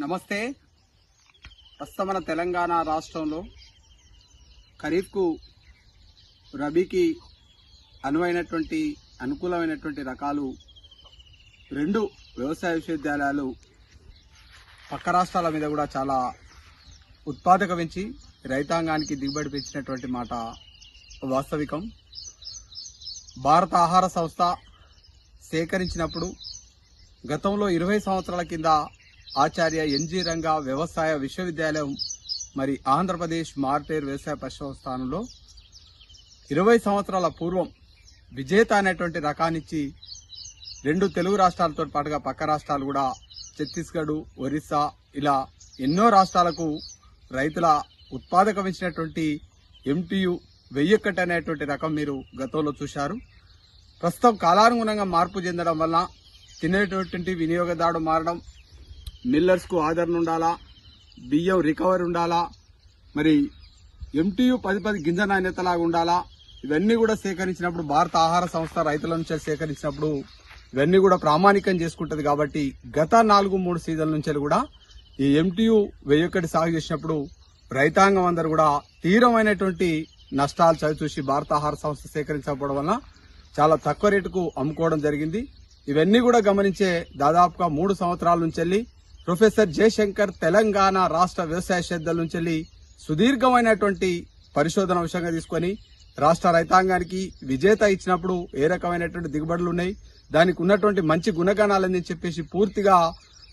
నమస్తే. ప్రస్తుతం మన తెలంగాణ రాష్ట్రంలో ఖరీఫ్కు రబీకి అనువైనటువంటి అనుకూలమైనటువంటి రకాలు రెండు వ్యవసాయ విశ్వవిద్యాలయాలు పక్క రాష్ట్రాల మీద కూడా చాలా ఉత్పాదక పెంచి రైతాంగానికి దిగుబడి పెంచినటువంటి మాట వాస్తవికం. భారత ఆహార సంస్థ సేకరించినప్పుడు గతంలో ఇరవై సంవత్సరాల కింద ఆచార్య ఎన్జి రంగా వ్యవసాయ విశ్వవిద్యాలయం మరి ఆంధ్రప్రదేశ్ మార్టేర్ వ్యవసాయ పరిశోధన ఇరవై సంవత్సరాల పూర్వం విజేత అనేటువంటి రకాన్నిచ్చి రెండు తెలుగు రాష్ట్రాలతో పాటుగా పక్క రాష్ట్రాలు కూడా ఛత్తీస్గఢ్ ఒరిస్సా ఇలా ఎన్నో రాష్ట్రాలకు రైతుల ఉత్పాదక పెంచినటువంటి ఎంటీయు వెయ్యొక్కటి అనేటువంటి రకం మీరు గతంలో చూశారు. ప్రస్తుతం కాలానుగుణంగా మార్పు చెందడం వల్ల తినేటటువంటి వినియోగదారుడు మారడం మిల్లర్స్కు ఆదరణ ఉండాలా? బియ్యం రికవరీ ఉండాలా? మరి ఎంటీయు పది పది గింజ నాణ్యతలాగా ఉండాలా? ఇవన్నీ కూడా సేకరించినప్పుడు భారత ఆహార సంస్థ రైతుల నుంచి సేకరించినప్పుడు ఇవన్నీ కూడా ప్రామాణికం చేసుకుంటుంది కాబట్టి గత నాలుగు మూడు సీజన్ల నుంచి కూడా ఈ ఎంటీయు వెయ్యొక్కటి సాగు చేసినప్పుడు రైతాంగం అందరూ కూడా తీవ్రమైనటువంటి నష్టాలు చవిచూసి భారత ఆహార సంస్థ సేకరించకపోవడం వల్ల చాలా తక్కువ రేటుకు అమ్ముకోవడం జరిగింది. ఇవన్నీ కూడా గమనించే దాదాపుగా మూడు సంవత్సరాల నుంచి వెళ్ళి ప్రొఫెసర్ జయశంకర్ తెలంగాణ రాష్ట్ర వ్యవసాయ శ్రద్ధల నుంచి వెళ్ళి సుదీర్ఘమైనటువంటి పరిశోధన విషయంగా తీసుకొని రాష్ట్ర రైతాంగానికి విజేత ఇచ్చినప్పుడు ఏ రకమైనటువంటి దిగుబడులు ఉన్నాయి దానికి ఉన్నటువంటి మంచి గుణగణాలని చెప్పేసి పూర్తిగా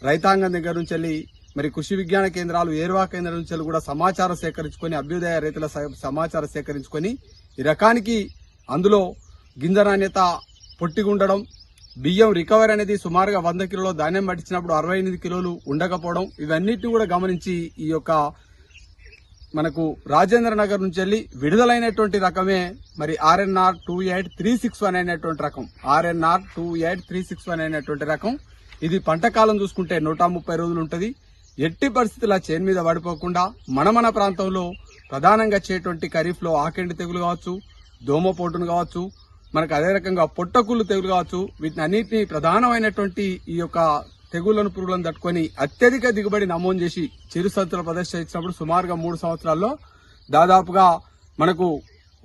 రైతాంగం దగ్గర నుంచి వెళ్ళి మరి కృషి విజ్ఞాన కేంద్రాలు ఏర్వా కేంద్రం నుంచి కూడా సమాచారం సేకరించుకొని అభ్యుదయ రైతుల స- సమాచారం సేకరించుకొని ఈ రకానికి అందులో గింజ నాణ్యత పొట్టిగుండడం బియ్యం రికవరీ అనేది సుమారుగా వంద కిలోలు ధాన్యం పట్టించినప్పుడు అరవై ఎనిమిది కిలోలు ఉండకపోవడం ఇవన్నిటిని కూడా గమనించి ఈ యొక్క మనకు రాజేంద్ర నగర్ నుంచి వెళ్ళి విడుదలైనటువంటి రకమే మరి RNR two eight three six one అయినటువంటి రకం. RNR two eight three six one అయినటువంటి రకం. ఇది పంట కాలం చూసుకుంటే నూట ముప్పై రోజులు ఉంటుంది. ఎట్టి పరిస్థితుల చేను మీద పడిపోకుండా మన మన ప్రాంతంలో ప్రధానంగా చేయటువంటి ఖరీఫ్లో ఆకెండి తెగులు కావచ్చు దోమపోటును కావచ్చు మనకు అదే రకంగా పొట్టకుళ్ళు తెగులు కావచ్చు వీటిని అన్నింటినీ ప్రధానమైనటువంటి ఈ యొక్క తెగుళ్ళను పురుగులను తట్టుకొని అత్యధిక దిగుబడి నమోదు చేసి చిరు సంచుల ప్రదర్శించినప్పుడు సుమారుగా మూడు సంవత్సరాల్లో దాదాపుగా మనకు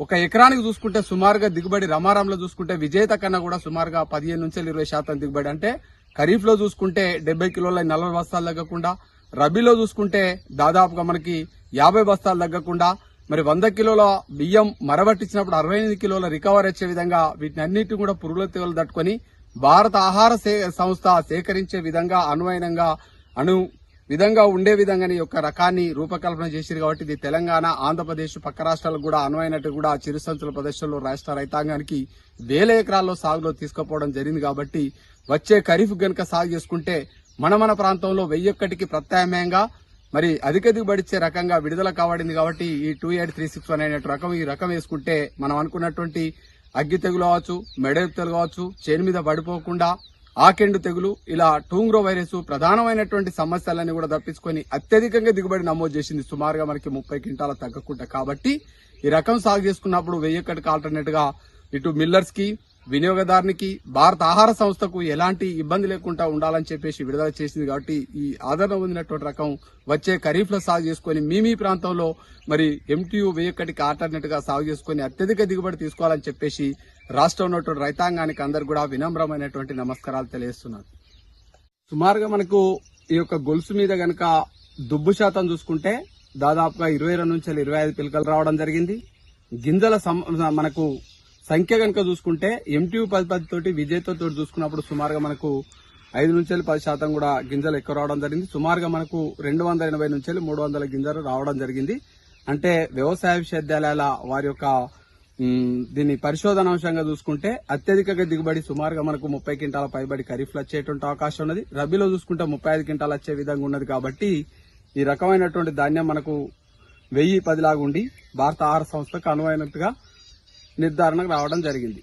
ఒక ఎకరానికి చూసుకుంటే సుమారుగా దిగుబడి రమారంలో చూసుకుంటే విజేత కన్నా కూడా సుమారుగా పదిహేను నుంచి ఇరవై శాతం దిగుబడి. అంటే ఖరీఫ్లో చూసుకుంటే డెబ్బై కిలోల నలభై బస్తాలు తగ్గకుండా రబీలో చూసుకుంటే దాదాపుగా మనకి యాభై బస్తాలు తగ్గకుండా మరి వంద కిలోల బియ్యం మరబట్టించినప్పుడు అరవై ఎనిమిది కిలోల రికవర్ వచ్చే విధంగా వీటిని అన్నింటినీ కూడా పురుగుల తెగులు తట్టుకొని భారత ఆహార సే- సంస్థ సేకరించే విధంగా అనువైనంగా అను విధంగా ఉండే విధంగా యొక్క రకాన్ని రూపకల్పన చేసిరు కాబట్టి ఇది తెలంగాణ ఆంధ్రప్రదేశ్ పక్క రాష్ట్రాలకు కూడా అనువైనట్టు కూడా చిరు సంచుల ప్రదర్శనలో రాష్ట్ర రైతాంగానికి వేల ఎకరాల్లో సాగులో తీసుకుపోవడం జరిగింది కాబట్టి వచ్చే ఖరీఫ్ గనుక సాగు చేసుకుంటే మన మన ప్రాంతంలో వెయ్యొక్కటికి ప్రత్యామ్నాయంగా మరి అధిక దిగుబడి ఇచ్చే రకంగా విడుదల కావడింది కాబట్టి ఈ two eight three six one అనే రకం ఈ రకం వేసుకుంటే మనం అనుకున్నటువంటి అగ్గి తెగులు కావచ్చు మెడ తెగులు కావచ్చు చేను మీద పడిపోకుండా ఆకెండు తెగులు ఇలా టూంగ్రో వైరస్ ప్రధానమైనటువంటి సమస్యలన్నీ కూడా తప్పించుకొని అత్యధికంగా దిగుబడి నమోదు చేసింది సుమారుగా మనకి ముప్పై క్వింటాల తగ్గకుండా. కాబట్టి ఈ రకం సాగు చేసుకున్నప్పుడు వెయ్యొక్కటికి ఆల్టర్నేట్గా ఇటు మిల్లర్స్కి వినియోగదారునికి భారత ఆహార సంస్థకు ఎలాంటి ఇబ్బంది లేకుండా ఉండాలని చెప్పేసి విడుదల చేసింది కాబట్టి ఈ ఆదరణ పొందినటువంటి రకం వచ్చే ఖరీఫ్లో సాగు చేసుకుని మీ మీ ప్రాంతంలో మరి ఎంటీయూ వెయ్యక్కడికి ఆల్టర్నేట్గా సాగు చేసుకుని అత్యధిక దిగుబడి తీసుకోవాలని చెప్పేసి రాష్ట్రంలో ఉన్నటువంటి రైతాంగానికి అందరు కూడా వినమ్రమైనటువంటి నమస్కారాలు తెలియజేస్తున్నారు సుమారుగా మనకు ఈ యొక్క గొలుసు మీద గనక దుబ్బు శాతం చూసుకుంటే దాదాపుగా ఇరవై రెండు నుంచి ఇరవై ఐదు పిలకలు రావడం జరిగింది. గింజల సం- మనకు సంఖ్య కనుక చూసుకుంటే ఎంటీయూ పది పది తోటి విజయ్తో తోటి చూసుకున్నప్పుడు సుమారుగా మనకు ఐదు నుంచి పది శాతం కూడా గింజలు ఎక్కువ రావడం జరిగింది. సుమారుగా మనకు రెండు వందల ఎనభై నుంచి మూడు వందల గింజలు రావడం జరిగింది. అంటే వ్యవసాయ విశ్వవిద్యాలయాల వారి యొక్క దీన్ని పరిశోధన అంశంగా చూసుకుంటే అత్యధికంగా దిగుబడి సుమారుగా మనకు ముప్పై క్వింటాల పైబడి ఖరీఫ్లో వచ్చేటువంటి అవకాశం ఉన్నది. రబీలో చూసుకుంటే ముప్పై ఐదు క్వింటాలు వచ్చే విధంగా ఉన్నది కాబట్టి ఈ రకమైనటువంటి ధాన్యం మనకు వెయ్యి పదిలాగా ఉండి భారత ఆహార సంస్థకు అనువైనట్టుగా నిర్ధారణకు రావడం జరిగింది.